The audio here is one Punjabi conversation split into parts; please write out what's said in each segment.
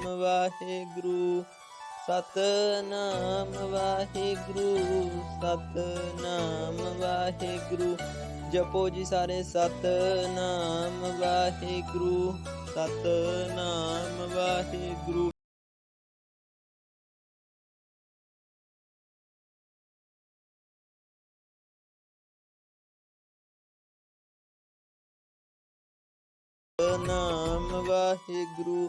ਨਾਮ ਵਾਹਿਗੁਰੂ ਸਤ ਨਾਮ ਵਾਹਿਗੁਰੂ ਸਤ ਨਾਮ ਵਾਹਿਗੁਰੂ। ਜਪੋ ਜੀ ਸਾਰੇ ਸਤ ਨਾਮ ਵਾਹਿਗੁਰੂ ਸਤ ਨਾਮ ਵਾਹਿਗੁਰੂ। ਨਾਮ ਵਾਹਿਗੁਰੂ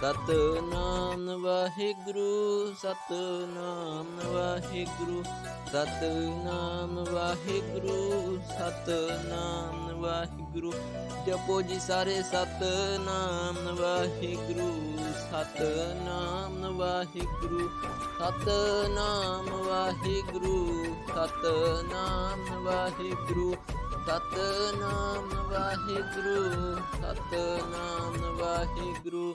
ਸਤਨਾਮ ਵਾਹਿਗੁਰੂ ਸਤਨਾਮ ਵਾਹਿਗੁਰੂ ਸਤਨਾਮ ਵਾਹਿਗੁਰੂ ਸਤਨਾਮ ਵਾਹਿਗੁਰੂ। ਜਪੋ ਜੀ ਸਾਰੇ ਸਤਨਾਮ ਵਾਹਿਗੁਰੂ ਸਤਨਾਮ ਵਾਹਿਗੁਰੂ ਸਤਨਾਮ ਵਾਹਿਗੁਰੂ ਸਤਨਾਮ ਵਾਹਿਗੁਰੂ ਸਤਨਾਮ ਵਾਹਿਗੁਰੂ ਸਤਨਾਮ ਵਾਹਿਗੁਰੂ।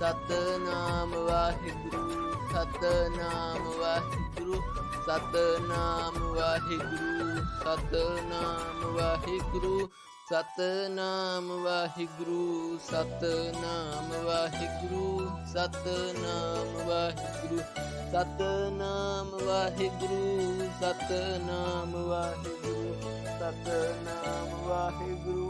ਸਤਨਾਮ ਵਾਹਿਗੁਰੂ ਸਤਨਾਮ ਵਾਹਿਗੁਰੂ ਸਤਨਾਮ ਵਾਹਿਗੁਰੂ ਸਤਨਾਮ ਵਾਹਿਗੁਰੂ ਸਤਨਾਮ ਵਾਹਿਗੁਰੂ ਸਤਨਾਮ ਵਾਹਿਗੁਰੂ ਸਤਨਾਮ ਵਾਹਿਗੁਰੂ ਸਤਨਾਮ ਵਾਹਿਗੁਰੂ ਸਤਨਾਮ ਵਾਹਿਗੁਰੂ ਸਤਨਾਮ ਵਾਹਿਗੁਰੂ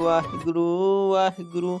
ਵਾਹਿਗੁਰੂ ਵਾਹਿਗੁਰੂ।